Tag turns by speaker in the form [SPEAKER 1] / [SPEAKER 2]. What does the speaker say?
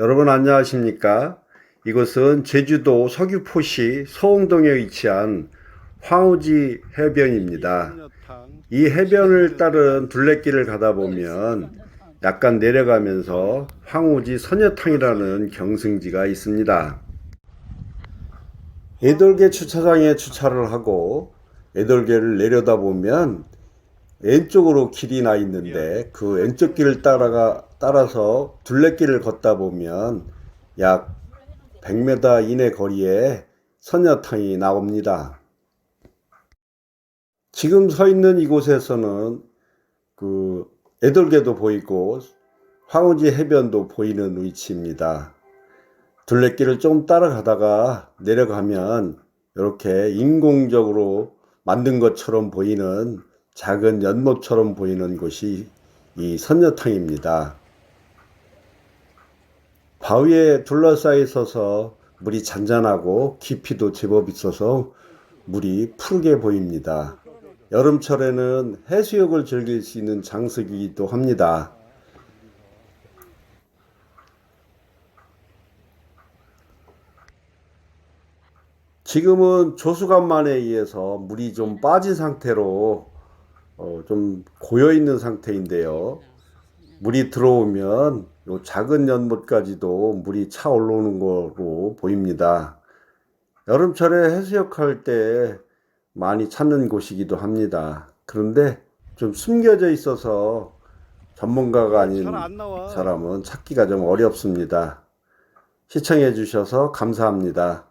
[SPEAKER 1] 여러분 안녕하십니까? 이곳은 제주도 서귀포시 소홍동에 위치한 황우지 해변입니다. 이 해변을 따른 둘레길을 가다 보면 약간 내려가면서 황우지 선녀탕이라는 경승지가 있습니다. 애돌개 주차장에 주차를 하고 애돌개를 내려다 보면 왼쪽으로 길이 나 있는데 그 왼쪽 길을 따라가 따라서 둘레길을 걷다 보면 약 100m 이내 거리에 선녀탕이 나옵니다. 지금 서 있는 이곳에서는 그 애돌개도 보이고 황우지 해변도 보이는 위치입니다. 둘레길을 좀 따라가다가 내려가면 이렇게 인공적으로 만든 것처럼 보이는 작은 연못처럼 보이는 곳이 이 선녀탕입니다. 바위에 둘러싸여 있어서 물이 잔잔하고 깊이도 제법 있어서 물이 푸르게 보입니다. 여름철에는 해수욕을 즐길 수 있는 장소이기도 합니다. 지금은 조수간만에 의해서 물이 좀 빠진 상태로 어, 좀 고여 있는 상태인데요. 물이 들어오면 요 작은 연못까지도 물이 차 올라오는 거로 보입니다. 여름철에 해수욕할 때 많이 찾는 곳이기도 합니다. 그런데 좀 숨겨져 있어서 전문가가 아닌. 사람은 찾기가 좀 어렵습니다. 시청해 주셔서 감사합니다.